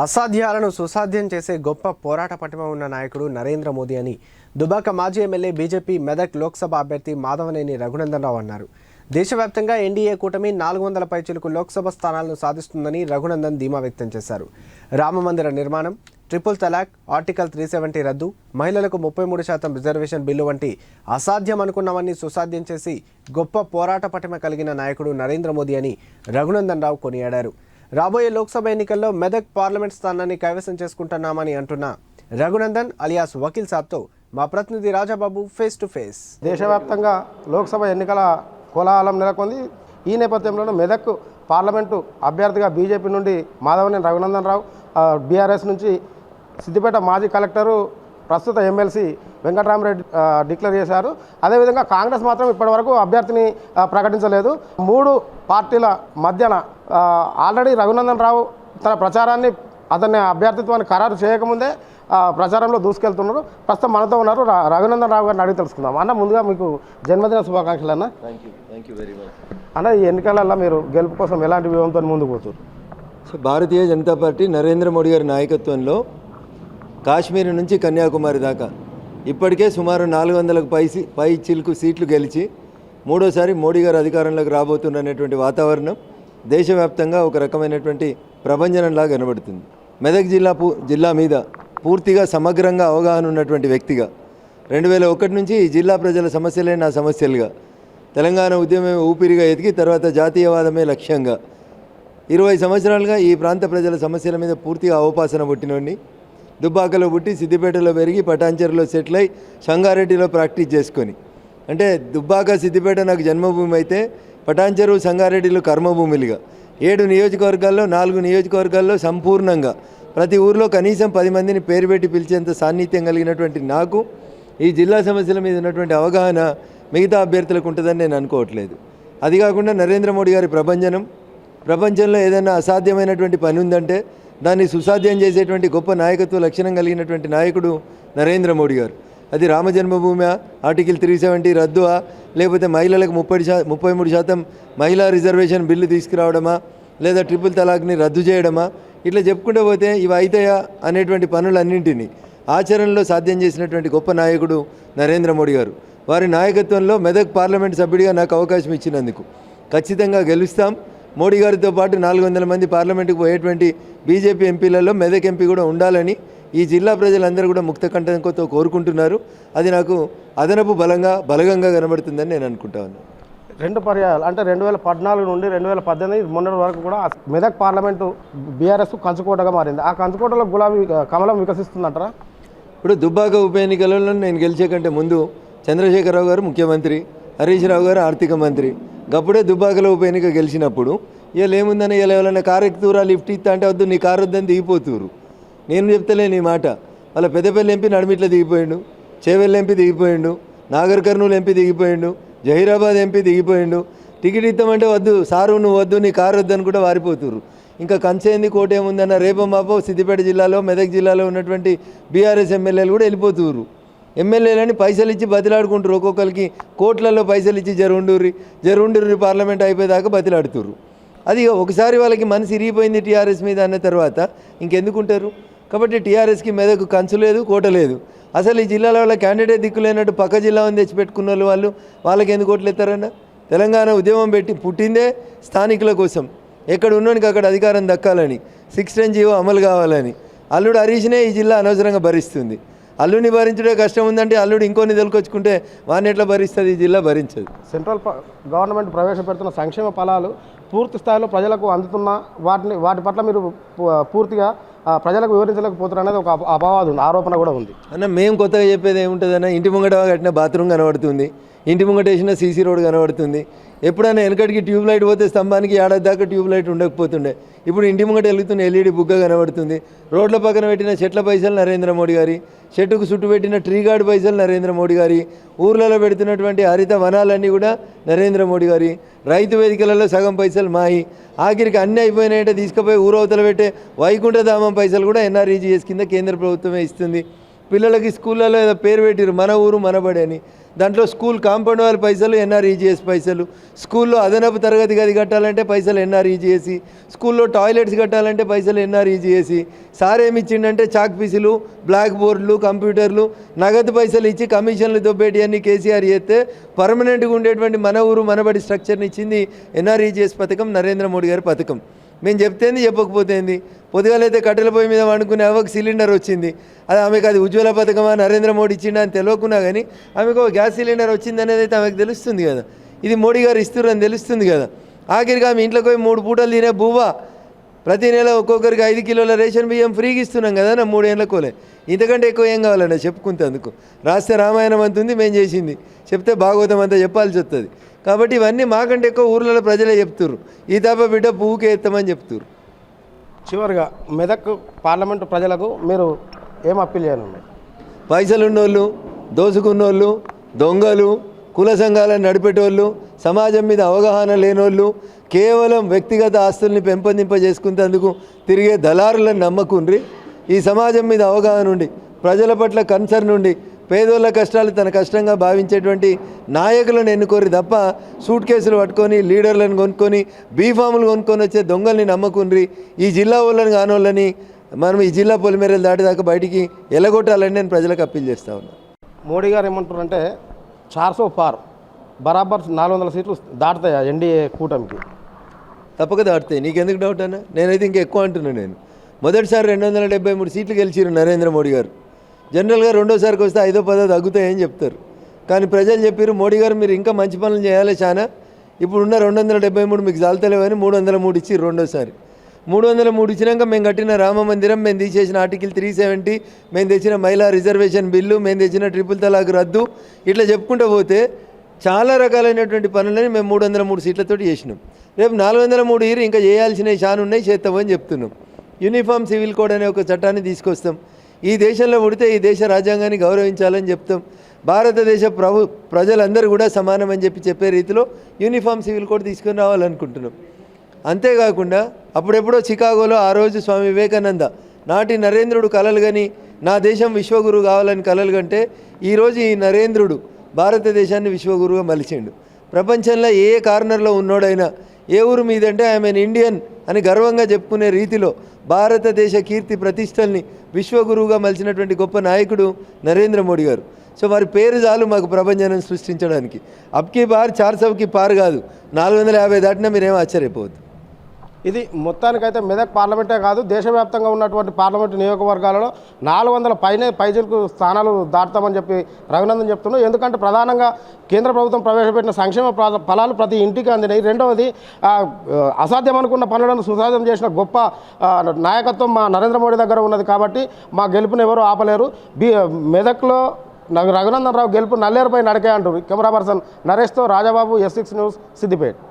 అసాధ్యాలను సుసాధ్యం చేసే గొప్ప పోరాట పటిమ ఉన్న నాయకుడు నరేంద్ర మోదీ అని దుబాక మాజీ ఎమ్మెల్యే బీజేపీ మెదక్ లోక్సభ అభ్యర్థి మాధవనేని రఘునందన్ రావు అన్నారు. దేశవ్యాప్తంగా ఎన్డీఏ కూటమి నాలుగు వందల పైచులకు లోక్సభ స్థానాలను సాధిస్తుందని రఘునందన్ ధీమా వ్యక్తం చేశారు. రామమందిర నిర్మాణం triple talaq article three seventy రద్దు మహిళలకు ముప్పై మూడు శాతం రిజర్వేషన్ బిల్లు వంటి అసాధ్యం అనుకున్నవన్నీ సుసాధ్యం చేసి గొప్ప పోరాట పటిమ కలిగిన నాయకుడు నరేంద్ర మోదీ అని రఘునందన్ రావు కొనియాడారు. రాబోయే లోక్సభ ఎన్నికల్లో మెదక్ పార్లమెంట్ స్థానాన్ని కైవసం చేసుకుంటున్నామని అంటున్న రఘునందన్ అలియాస్ వకీల్ సాబ్తో మా ప్రతినిధి రాజాబాబు ఫేస్ టు ఫేస్ దేశవ్యాప్తంగా లోక్సభ ఎన్నికల కోలాహలం నెలకొంది. ఈ నేపథ్యంలోనూ మెదక్ పార్లమెంటు అభ్యర్థిగా బీజేపీ నుండి మాధవనేని రఘునందన్ రావు బీఆర్ఎస్ నుంచి సిద్దిపేట మాజీ కలెక్టరు ప్రస్తుత ఎమ్మెల్సీ వెంకటరామరెడ్డి డిక్లేర్ చేశారు. అదేవిధంగా కాంగ్రెస్ మాత్రం ఇప్పటివరకు అభ్యర్థిని ప్రకటించలేదు. మూడు పార్టీల మధ్యన ఆల్రెడీ రఘునందన్ రావు తన ప్రచారాన్ని అతన్ని అభ్యర్థిత్వాన్ని ఖరారు చేయకముందే ఆ, ప్రచారంలో దూసుకెళ్తున్నారు. ప్రస్తుతం మనతో ఉన్నారు రఘునందన్ రావు గారిని అడిగి తెలుసుకుందాం. అన్న ముందుగా మీకు జన్మదిన శుభాకాంక్షలు అన్న. Thank you thank you very much అన్న ఈ ఎన్నికలలో మీరు గెలుపు కోసం ఎలాంటి వ్యూహంతో ముందుకు పోతున్నారు? సో భారతీయ జనతా పార్టీ నరేంద్ర మోడీ గారి నాయకత్వంలో కాశ్మీర్ నుంచి కన్యాకుమారి దాకా ఇప్పటికే సుమారు నాలుగు వందలకు పై సీ- పై చిలుకు సీట్లు గెలిచి మూడోసారి మోడీ గారు అధికారంలోకి రాబోతున్నటువంటి వాతావరణం దేశవ్యాప్తంగా ఒక రకమైనటువంటి ప్రభంజనంలా కనబడుతుంది. మెదక్ జిల్లా పూ జిల్లా మీద పూర్తిగా సమగ్రంగా అవగాహన ఉన్నటువంటి వ్యక్తిగా రెండు వేల ఒకటి నుంచి జిల్లా ప్రజల సమస్యలే నా సమస్యలుగా. తెలంగాణ ఉద్యమమే ఊపిరిగా ఎదిగి తర్వాత జాతీయవాదమే లక్ష్యంగా. ఇరవై సంవత్సరాలుగా ఈ ప్రాంత ప్రజల సమస్యల మీద పూర్తిగా అవపాసన పుట్టినోడిని. దుబ్బాకలో పుట్టి సిద్దిపేటలో పెరిగి పటాంచెరులో సెటిల్ అయి సంగారెడ్డిలో ప్రాక్టీస్ చేసుకొని. అంటే దుబ్బాక సిద్దిపేట నాకు జన్మభూమి అయితే పటాన్చెరు సంగారెడ్డిలో కర్మభూమిలుగా. ఏడు నియోజకవర్గాల్లో నాలుగు నియోజకవర్గాల్లో సంపూర్ణంగా. ప్రతి ఊర్లో కనీసం పది మందిని పేరు పెట్టి పిలిచేంత సాన్నిధ్యం కలిగినటువంటి నాకు ఈ జిల్లా సమస్యల మీద ఉన్నటువంటి అవగాహన మిగతా అభ్యర్థులకు ఉంటుందని నేను అనుకోవట్లేదు. అది కాకుండా నరేంద్ర మోడీ గారి ప్రభంజనం. ప్రపంచంలో ఏదైనా అసాధ్యమైనటువంటి పని ఉందంటే దాన్ని సుసాధ్యం చేసేటువంటి గొప్ప నాయకత్వ లక్షణం కలిగినటువంటి నాయకుడు నరేంద్ర మోడీ గారు. అది రామజన్మభూమి ఆర్టికల్ త్రీ సెవెంటీ రద్దువా లేకపోతే మహిళలకు ముప్పై శా ముప్పై మూడు శాతం మహిళా రిజర్వేషన్ బిల్లు తీసుకురావడమా? లేదా ట్రిపుల్ తలాక్ని రద్దు చేయడమా? ఇట్లా చెప్పుకుంటూ పోతే ఇవి అవుతాయా అనేటువంటి పనులన్నింటినీ ఆచరణలో సాధ్యం చేసినటువంటి గొప్ప నాయకుడు నరేంద్ర మోడీ గారు. వారి నాయకత్వంలో మెదక్ పార్లమెంట్ సభ్యుడిగా నాకు అవకాశం ఇచ్చినందుకు ఖచ్చితంగా గెలుస్తాం. మోడీ గారితో పాటు నాలుగు వందల మంది పార్లమెంటుకు పోయేటువంటి బీజేపీ ఎంపీలలో మెదక్ ఎంపీ కూడా ఉండాలని ఈ జిల్లా ప్రజలందరూ కూడా ముక్త కంటంతో కోరుకుంటున్నారు. అది నాకు అదనపు బలంగా బలగంగా కనబడుతుందని నేను అనుకుంటా ఉన్నాను. రెండు పర్యాయాలు. అంటే రెండు వేల పద్నాలుగు నుండి రెండు వేల పద్దెనిమిది మొన్నటి వరకు కూడా మెదక్ పార్లమెంటు బీఆర్ఎస్ కంచుకోటగా మారింది. ఆ కంచుకోటలో గులాబీ కమలం వికసిస్తుందంటారా? ఇప్పుడు దుబ్బాక ఉప ఎన్నికలలో నేను గెలిచే కంటే ముందు చంద్రశేఖరరావు గారు ముఖ్యమంత్రి హరీష్ రావు గారు ఆర్థిక మంత్రి. గప్పుడే దుబ్బాకలో ఉప ఎన్నిక గెలిచినప్పుడు ఇలా ఏముందని ఇలా ఎవరైనా కారు ఎక్కుతురా లిఫ్ట్ ఇస్తా అంటే వద్దు నీ కారు వద్దని దిగిపోతురు నేను చెప్తలేను ఈ మాట. వాళ్ళ పెద్దపల్లి ఎంపీ నడిమిట్లో దిగిపోయిండు. చేవెళ్ళ ఎంపీ దిగిపోయిండు. నాగర్ కర్నూలు ఎంపీ దిగిపోయిండు. జహీరాబాద్ ఎంపీ దిగిపోయిండు. టికెట్ ఇస్తామంటే వద్దు సారు నువ్వు వద్దు నీ కారు వద్దని కూడా వారిపోతురు ఇంకా కంచేంది కోట ఏముందన్న రేపో మాపో సిద్దిపేట జిల్లాలో మెదక్ జిల్లాలో ఉన్నటువంటి బీఆర్ఎస్ ఎమ్మెల్యేలు కూడా వెళ్ళిపోతురు ఎమ్మెల్యేలని పైసలు ఇచ్చి బతిలాడుకుంటారు ఒక్కొక్కరికి కోట్లలో పైసలు ఇచ్చి జరుండూరి జరుండూరి పార్లమెంట్ అయిపోయేదాకా బతిలాడుతుర్రు. అది ఒకసారి వాళ్ళకి మనసు ఇరిగిపోయింది టీఆర్ఎస్ మీద అన్న తర్వాత ఇంకెందుకుంటారు? కాబట్టి టీఆర్ఎస్కి మెదకు కంచు లేదు కోట లేదు. అసలు ఈ జిల్లాలో వాళ్ళ క్యాండిడేట్ దిక్కు లేనట్టు పక్క జిల్లా ఉంది తెచ్చిపెట్టుకున్న వాళ్ళు వాళ్ళు వాళ్ళకి ఎందుకు ఓట్లు ఎత్తారన్న? తెలంగాణ ఉద్యమం పెట్టి పుట్టిందే స్థానికుల కోసం. ఎక్కడ ఉన్నోనికి అక్కడ అధికారం దక్కాలని. సిక్స్ టెన్ జీవో అమలు కావాలని. అల్లుడు హరీష్నే ఈ జిల్లా అనవసరంగా భరిస్తుంది. అల్లుడిని భరించడే కష్టం ఉందంటే అల్లుడు ఇంకోని నిలకొచ్చుకుంటే వాడిని ఎట్లా భరిస్తుంది? ఈ జిల్లా భరించదు. సెంట్రల్ ప- గవర్నమెంట్ ప్రవేశపెడుతున్న సంక్షేమ ఫలాలు పూర్తి స్థాయిలో ప్రజలకు అందుతున్న వాటిని వాటి పట్ల మీరు పూ- పూర్తిగా ప్రజలకు వివరించలేకపోతున్నారు అనేది ఒక అపవాదం ఉంది ఆరోపణ కూడా ఉంది. అన్న మేము కొత్తగా చెప్పేది ఏముంటుందన్న ఇంటి ముంగట కట్టిన బాత్రూమ్ కనబడుతుంది ఇంటి ముంగట వేసిన సీసీ రోడ్ కనబడుతుంది. ఎప్పుడైనా వెనకటికి ట్యూబ్ లైట్ పోతే స్తంభానికి ఏడాది దాకా ట్యూబ్ లైట్ ఉండకపోతుండే. ఇప్పుడు ఇంటి ముంగట వెలుగుతున్న ఎల్ఈడి బుగ్గ కనబడుతుంది. రోడ్ల పక్కన పెట్టిన చెట్ల పైసలు నరేంద్ర మోడీ గారి చెట్టుకు చుట్టు పెట్టిన ట్రీ పైసలు నరేంద్ర మోడీ గారి ఊర్లలో పెడుతున్నటువంటి హరిత వనాలన్నీ కూడా నరేంద్ర మోడీ గారి. రైతు వేదికలలో సగం పైసలు మాయి. ఆఖరికి అన్నీ అయిపోయినాయంటే తీసుకుపోయి ఊరవతల పెట్టే వైకుంఠధామం పైసలు కూడా ఎన్ఆర్ఈజీఎస్ కింద కేంద్ర ప్రభుత్వమే ఇస్తుంది. పిల్లలకి స్కూళ్ళలో ఏదో పేరు పెట్టిరు మన ఊరు మనబడి అని. దాంట్లో స్కూల్ కాంపౌండ్ వాళ్ళ పైసలు ఎన్ఆర్ఈజీఎస్ పైసలు. స్కూల్లో అదనపు తరగతి గది కట్టాలంటే పైసలు ఎన్ఆర్ఈజీఎసి స్కూల్లో టాయిలెట్స్ కట్టాలంటే పైసలు ఎన్ఆర్ఈజీఎసి సార్ ఏమి ఇచ్చిండంటే చాక్ పీసులు బ్లాక్ బోర్డులు కంప్యూటర్లు నగదు పైసలు ఇచ్చి కమిషన్లు దొబ్బేటి అన్ని కేసీఆర్ చేస్తే పర్మనెంట్గా ఉండేటువంటి మన ఊరు మనబడి స్ట్రక్చర్ని ఇచ్చింది ఎన్ఆర్ఈజీఎస్ పథకం నరేంద్ర మోడీ గారి పథకం. మేము చెప్తేంది చెప్పకపోతేంది పొద్దుగాలైతే కట్టెల పొయ్యి మీద వండుకునే అవ్వకు సిలిండర్ వచ్చింది. అది ఆమెకు అది ఉజ్వల పథకమా నరేంద్ర మోడీ ఇచ్చిండా అని తెలియకున్నా కానీ ఆమెకు ఒక గ్యాస్ సిలిండర్ వచ్చింది అనేది అయితే ఆమెకు తెలుస్తుంది కదా. ఇది మోడీ గారు ఇస్తున్నారు అని తెలుస్తుంది కదా. ఆఖరికి ఆమె ఇంట్లోకి పోయి మూడు పూటలు తినే బువ్వా ప్రతి నెల ఒక్కొక్కరికి ఐదు కిలోల రేషన్ బియ్యం ఫ్రీగా ఇస్తున్నాం కదా నా మూడేళ్ళ కోలే. ఇంతకంటే ఎక్కువ ఏం కావాలన్నా చెప్పుకుంటే అందుకు. రాస్తే రామాయణం అంత ఉంది మేము చేసింది. చెప్తే భాగవతం అంతా చెప్పాల్సి వస్తుంది. కాబట్టి ఇవన్నీ మాకంటే ఎక్కువ ఊర్లలో ప్రజలే చెప్తుర్రు. ఈ తప్ప బిడ్డ పువ్వుకే ఎత్తామని చెప్తుర్రు. చివరిగా మెదక్ పార్లమెంటు ప్రజలకు మీరు ఏం అప్పీల్ చేయనున్నారు? పైసలు ఉన్నోళ్ళు దోసుకున్నోళ్ళు దొంగలు కుల సంఘాలను నడిపేటోళ్ళు సమాజం మీద అవగాహన లేనోళ్ళు కేవలం వ్యక్తిగత ఆస్తుల్ని పెంపొందింపజేసుకునేందుకు తిరిగే దళారులను నమ్మకుండ్రి. ఈ సమాజం మీద అవగాహన ఉండి ప్రజల పట్ల కన్సర్న్ ఉండి పేదోళ్ళ కష్టాలు తన కష్టంగా భావించేటువంటి నాయకులను ఎన్నుకోరు తప్ప సూట్ కేసులు పట్టుకొని లీడర్లను కొనుక్కొని బీఫాములు కొనుక్కొని వచ్చే దొంగల్ని నమ్మకుండ్రి. ఈ జిల్లా వాళ్ళని కానోళ్ళని మనం ఈ జిల్లా పొలిమేరలు దాటిదాకా బయటికి ఎలగొట్టాలని నేను ప్రజలకు అప్పీల్ చేస్తా ఉన్నాను మోడీ గారు ఏమంటారు అంటే చార్సో పార్ బరాబర్ నాలుగు వందల సీట్లు దాటుతాయి ఎన్డీఏ కూటమికి? తప్పక దాటుతాయి. నీకెందుకు డౌట్ అన్న? నేనైతే ఇంకా ఎక్కువ అంటున్నాను నేను. మొదటిసారి రెండు వందల డెబ్బై మూడు సీట్లు గెలిచిరు నరేంద్ర మోడీ గారు. జనరల్గా రెండోసారికి వస్తే ఐదో పదో తగ్గుతాయని చెప్తారు. కానీ ప్రజలు చెప్పారు మోడీ గారు మీరు ఇంకా మంచి పనులు చేయాలి చాలా ఇప్పుడు ఉన్న రెండు వందల డెబ్బై మూడు మీకు జాలతలేవని మూడు వందల మూడు ఇచ్చి రెండోసారి. మూడు వందల మూడు ఇచ్చినాక మేము కట్టిన రామ మందిరం మేము తీసేసిన ఆర్టికల్ త్రీ సెవెంటీ మేము తెచ్చిన మహిళా రిజర్వేషన్ బిల్లు మేము తెచ్చిన ట్రిపుల్ తలాక్ రద్దు ఇట్లా చెప్పుకుంటూ పోతే చాలా రకాలైనటువంటి పనులని మేము మూడు వందల మూడు సీట్లతో చేసినాం. రేపు నాలుగు వందల మూడు ఇయర్ ఇంకా చేయాల్సినవి చాలా ఉన్నాయి చేస్తామని చెప్తున్నాం. యూనిఫామ్ సివిల్ కోడ్ అనే ఒక చట్టాన్ని తీసుకొస్తాం. ఈ దేశంలో పుడితే ఈ దేశ రాజ్యాంగాన్ని గౌరవించాలని చెప్తాం. భారతదేశ ప్రభు ప్రజలందరూ కూడా సమానమని చెప్పి చెప్పే రీతిలో యూనిఫామ్ సివిల్ కోడ్ తీసుకొని రావాలనుకుంటున్నాం. అంతేకాకుండా అప్పుడెప్పుడో చికాగోలో ఆ రోజు స్వామి వివేకానంద నాటి నరేంద్రుడు కలలు గని నా దేశం విశ్వగురు కావాలని కలలు కంటే ఈరోజు ఈ నరేంద్రుడు భారతదేశాన్ని విశ్వగురుగా మలిచిండు. ప్రపంచంలో ఏ కార్నర్లో ఉన్నోడైనా ఏ ఊరు మీదంటే ఐఎమ్ ఇండియన్ అని గర్వంగా చెప్పుకునే రీతిలో భారతదేశ కీర్తి ప్రతిష్టల్ని విశ్వగురువుగా మలిచినటువంటి గొప్ప నాయకుడు నరేంద్ర మోడీ గారు. సో వారి పేరు చాలు మాకు ప్రపంచాన్ని సృష్టించడానికి. అబ్కి బార్ చార్ సబ్కి పార్ కాదు. నాలుగు వందల యాభై దాటినా మీరేం ఆశ్చర్యపోవద్దు. ఇది మొత్తానికైతే మెదక్ పార్లమెంటే కాదు దేశవ్యాప్తంగా ఉన్నటువంటి పార్లమెంటు నియోజకవర్గాలలో నాలుగు వందల పైనే పైజలకు స్థానాలు దాటుతామని చెప్పి రఘునందన్ చెప్తున్నాడు. ఎందుకంటే ప్రధానంగా కేంద్ర ప్రభుత్వం ప్రవేశపెట్టిన సంక్షేమ ఫలాలు ప్రతి ఇంటికి అందినాయి. రెండవది అసాధ్యం అనుకున్న పనులను సుసాధ్యం చేసిన గొప్ప నాయకత్వం మా నరేంద్ర మోడీ దగ్గర ఉన్నది కాబట్టి మా గెలుపుని ఎవరు ఆపలేరు. బి మెదక్లో రఘునందన్ రావు గెలుపు నల్లేరుపై నడకే అంటారు camera person నరేష్తో Rajababu S six news Siddipet.